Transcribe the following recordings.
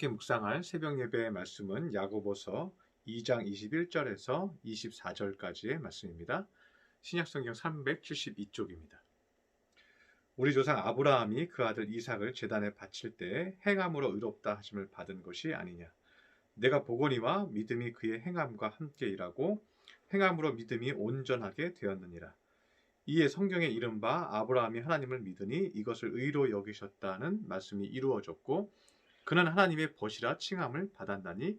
함께 묵상할 새벽 예배의 말씀은 야고보서 2장 21절에서 24절까지의 말씀입니다. 신약성경 372쪽입니다. 우리 조상 아브라함이 그 아들 이삭을 제단에 바칠 때 행함으로 의롭다 하심을 받은 것이 아니냐. 내가 보거니와 믿음이 그의 행함과 함께 일하고 행함으로 믿음이 온전하게 되었느니라. 이에 성경에 이른바 아브라함이 하나님을 믿으니 이것을 의로 여기셨다는 말씀이 이루어졌고 그는 하나님의 벗이라 칭함을 받았나니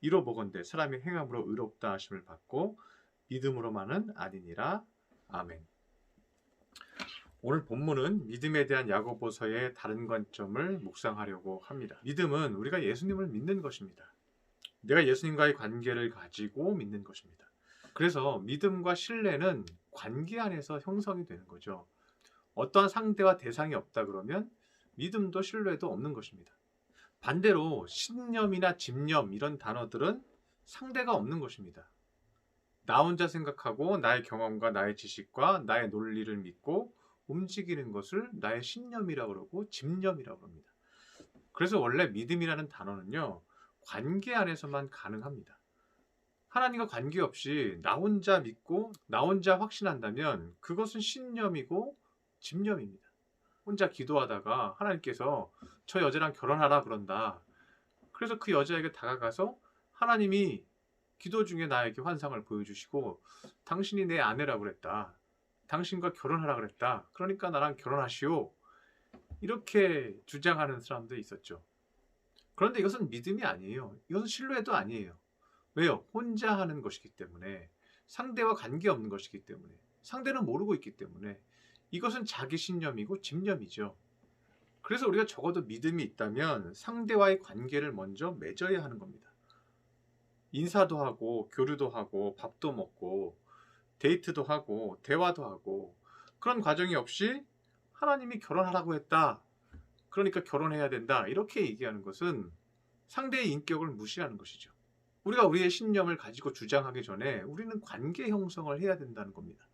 이로 보건대 사람이 행함으로 의롭다 하심을 받고 믿음으로만은 아니니라. 아멘. 오늘 본문은 믿음에 대한 야고보서의 다른 관점을 묵상하려고 합니다. 믿음은 우리가 예수님을 믿는 것입니다. 내가 예수님과의 관계를 가지고 믿는 것입니다. 그래서 믿음과 신뢰는 관계 안에서 형성이 되는 거죠. 어떠한 상대와 대상이 없다 그러면 믿음도 신뢰도 없는 것입니다. 반대로 신념이나 집념 이런 단어들은 상대가 없는 것입니다. 나 혼자 생각하고 나의 경험과 나의 지식과 나의 논리를 믿고 움직이는 것을 나의 신념이라고 그러고 집념이라고 합니다. 그래서 원래 믿음이라는 단어는요, 관계 안에서만 가능합니다. 하나님과 관계없이 나 혼자 믿고 나 혼자 확신한다면 그것은 신념이고 집념입니다. 혼자 기도하다가 하나님께서 저 여자랑 결혼하라 그런다. 그래서 그 여자에게 다가가서 하나님이 기도 중에 나에게 환상을 보여주시고 당신이 내 아내라고 그랬다. 당신과 결혼하라 그랬다. 그러니까 나랑 결혼하시오. 이렇게 주장하는 사람도 있었죠. 그런데 이것은 믿음이 아니에요. 이것은 신뢰도 아니에요. 왜요? 혼자 하는 것이기 때문에 상대와 관계없는 것이기 때문에 상대는 모르고 있기 때문에 이것은 자기 신념이고 집념이죠. 그래서 우리가 적어도 믿음이 있다면 상대와의 관계를 먼저 맺어야 하는 겁니다. 인사도 하고 교류도 하고 밥도 먹고 데이트도 하고 대화도 하고 그런 과정이 없이 하나님이 결혼하라고 했다. 그러니까 결혼해야 된다. 이렇게 얘기하는 것은 상대의 인격을 무시하는 것이죠. 우리가 우리의 신념을 가지고 주장하기 전에 우리는 관계 형성을 해야 된다는 겁니다.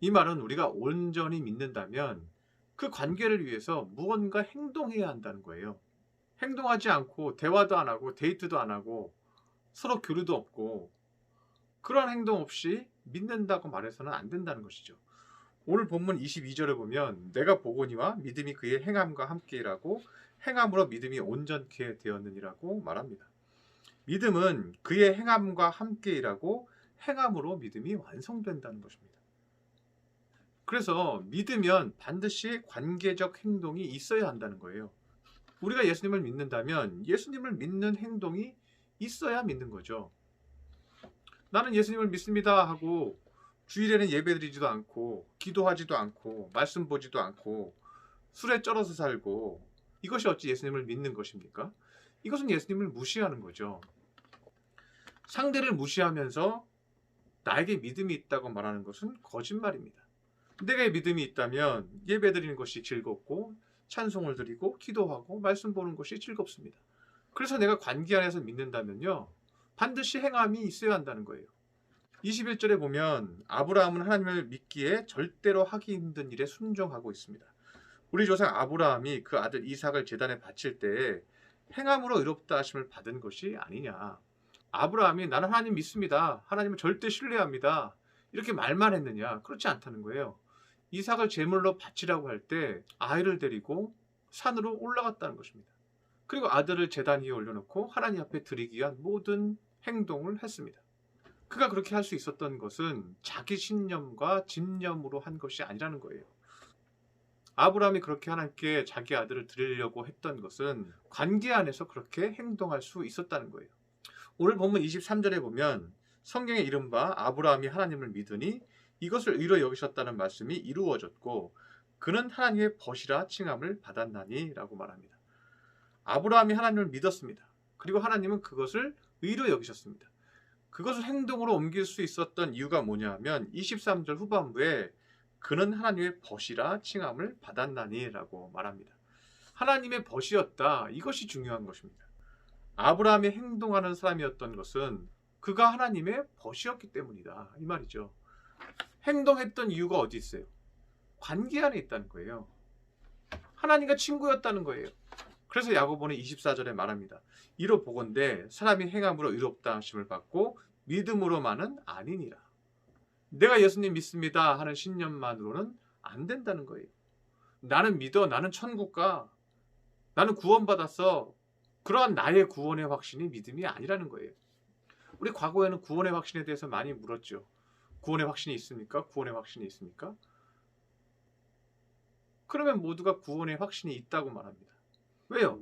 이 말은 우리가 온전히 믿는다면 그 관계를 위해서 무언가 행동해야 한다는 거예요. 행동하지 않고 대화도 안 하고 데이트도 안 하고 서로 교류도 없고 그런 행동 없이 믿는다고 말해서는 안 된다는 것이죠. 오늘 본문 22절에 보면 내가 보거니와 믿음이 그의 행함과 함께 일하고 행함으로 믿음이 온전케 되었느니라고 말합니다. 믿음은 그의 행함과 함께 일하고 행함으로 믿음이 완성된다는 것입니다. 그래서 믿으면 반드시 관계적 행동이 있어야 한다는 거예요. 우리가 예수님을 믿는다면 예수님을 믿는 행동이 있어야 믿는 거죠. 나는 예수님을 믿습니다 하고 주일에는 예배드리지도 않고 기도하지도 않고 말씀 보지도 않고 술에 쩔어서 살고 이것이 어찌 예수님을 믿는 것입니까? 이것은 예수님을 무시하는 거죠. 상대를 무시하면서 나에게 믿음이 있다고 말하는 것은 거짓말입니다. 내가 믿음이 있다면 예배 드리는 것이 즐겁고 찬송을 드리고 기도하고 말씀 보는 것이 즐겁습니다. 그래서 내가 관계 안에서 믿는다면요. 반드시 행함이 있어야 한다는 거예요. 21절에 보면 아브라함은 하나님을 믿기에 절대로 하기 힘든 일에 순종하고 있습니다. 우리 조상 아브라함이 그 아들 이삭을 제단에 바칠 때 행함으로 의롭다 하심을 받은 것이 아니냐. 아브라함이 나는 하나님 믿습니다. 하나님을 절대 신뢰합니다. 이렇게 말만 했느냐? 그렇지 않다는 거예요. 이삭을 제물로 바치라고 할 때 아이를 데리고 산으로 올라갔다는 것입니다. 그리고 아들을 제단 위에 올려놓고 하나님 앞에 드리기 위한 모든 행동을 했습니다. 그가 그렇게 할 수 있었던 것은 자기 신념과 집념으로 한 것이 아니라는 거예요. 아브라함이 그렇게 하나님께 자기 아들을 드리려고 했던 것은 관계 안에서 그렇게 행동할 수 있었다는 거예요. 오늘 본문 23절에 보면 성경에 이른바 아브라함이 하나님을 믿으니 이것을 의로 여기셨다는 말씀이 이루어졌고 그는 하나님의 벗이라 칭함을 받았나니라고 말합니다. 아브라함이 하나님을 믿었습니다. 그리고 하나님은 그것을 의로 여기셨습니다. 그것을 행동으로 옮길 수 있었던 이유가 뭐냐면 23절 후반부에 그는 하나님의 벗이라 칭함을 받았나니라고 말합니다. 하나님의 벗이었다. 이것이 중요한 것입니다. 아브라함이 행동하는 사람이었던 것은 그가 하나님의 벗이었기 때문이다. 이 말이죠. 행동했던 이유가 어디 있어요? 관계 안에 있다는 거예요. 하나님과 친구였다는 거예요. 그래서 야고보는 24절에 말합니다. 이로 보건대 사람이 행함으로 의롭다 하심을 받고 믿음으로만은 아니니라. 내가 예수님 믿습니다 하는 신념만으로는 안 된다는 거예요. 나는 믿어. 나는 천국 가. 나는 구원받았어. 그러한 나의 구원의 확신이 믿음이 아니라는 거예요. 우리 과거에는 구원의 확신에 대해서 많이 물었죠. 구원의 확신이 있습니까? 구원의 확신이 있습니까? 그러면 모두가 구원의 확신이 있다고 말합니다. 왜요?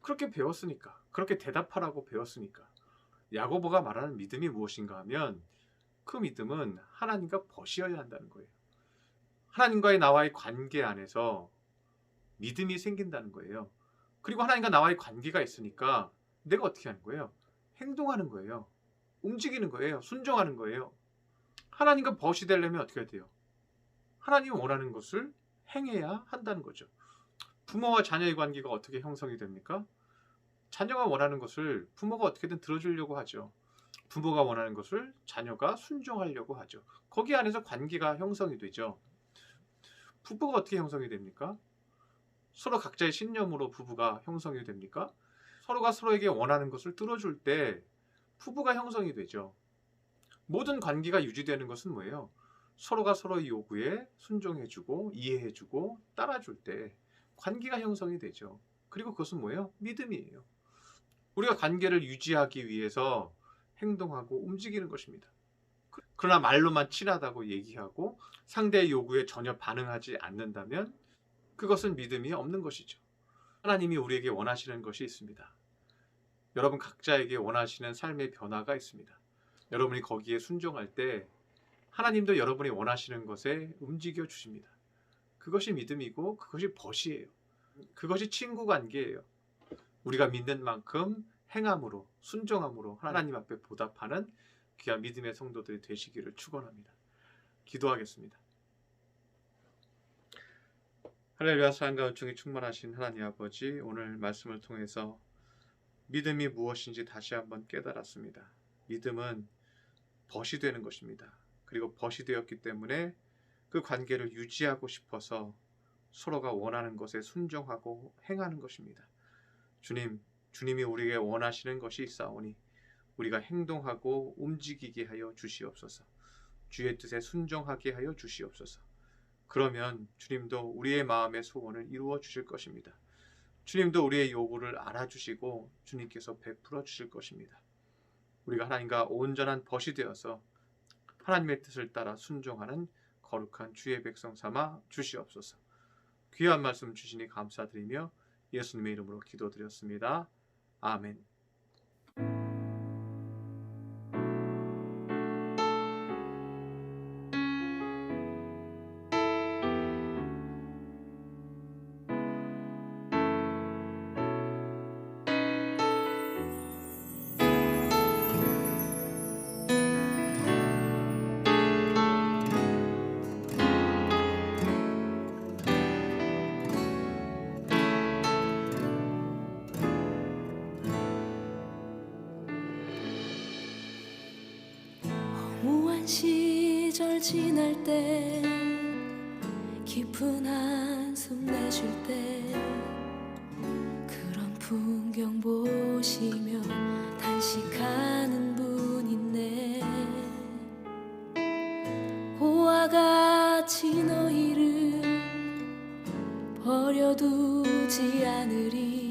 그렇게 배웠으니까. 그렇게 대답하라고 배웠으니까. 야고보가 말하는 믿음이 무엇인가 하면 그 믿음은 하나님과 벗이어야 한다는 거예요. 하나님과의 나와의 관계 안에서 믿음이 생긴다는 거예요. 그리고 하나님과 나와의 관계가 있으니까 내가 어떻게 하는 거예요? 행동하는 거예요. 움직이는 거예요. 순종하는 거예요. 하나님과 벗이 되려면 어떻게 해야 돼요? 하나님이 원하는 것을 행해야 한다는 거죠. 부모와 자녀의 관계가 어떻게 형성이 됩니까? 자녀가 원하는 것을 부모가 어떻게든 들어주려고 하죠. 부모가 원하는 것을 자녀가 순종하려고 하죠. 거기 안에서 관계가 형성이 되죠. 부부가 어떻게 형성이 됩니까? 서로 각자의 신념으로 부부가 형성이 됩니까? 서로가 서로에게 원하는 것을 뚫어줄 때 부부가 형성이 되죠. 모든 관계가 유지되는 것은 뭐예요? 서로가 서로의 요구에 순종해주고 이해해주고 따라줄 때 관계가 형성이 되죠. 그리고 그것은 뭐예요? 믿음이에요. 우리가 관계를 유지하기 위해서 행동하고 움직이는 것입니다. 그러나 말로만 친하다고 얘기하고 상대의 요구에 전혀 반응하지 않는다면 그것은 믿음이 없는 것이죠. 하나님이 우리에게 원하시는 것이 있습니다. 여러분 각자에게 원하시는 삶의 변화가 있습니다. 여러분이 거기에 순종할 때 하나님도 여러분이 원하시는 것에 움직여 주십니다. 그것이 믿음이고 그것이 벗이에요. 그것이 친구 관계예요. 우리가 믿는 만큼 행함으로 순종함으로 하나님 앞에 보답하는 귀한 믿음의 성도들이 되시기를 축원합니다. 기도하겠습니다. 할렐루야 사랑과 은총이 충만하신 하나님 아버지 오늘 말씀을 통해서 믿음이 무엇인지 다시 한번 깨달았습니다. 믿음은 벗이 되는 것입니다. 그리고 벗이 되었기 때문에 그 관계를 유지하고 싶어서 서로가 원하는 것에 순종하고 행하는 것입니다. 주님, 주님이 우리에게 원하시는 것이 있사오니 우리가 행동하고 움직이게 하여 주시옵소서. 주의 뜻에 순종하게 하여 주시옵소서. 그러면 주님도 우리의 마음의 소원을 이루어 주실 것입니다. 주님도 우리의 요구를 알아주시고 주님께서 베풀어 주실 것입니다. 우리가 하나님과 온전한 벗이 되어서 하나님의 뜻을 따라 순종하는 거룩한 주의 백성 삼아 주시옵소서. 귀한 말씀 주시니 감사드리며 예수님의 이름으로 기도드렸습니다. 아멘. 지날 때 깊은 한숨 내쉴 때 그런 풍경 보시며 단식하는 분 있네 고와 같이 너희를 버려두지 않으리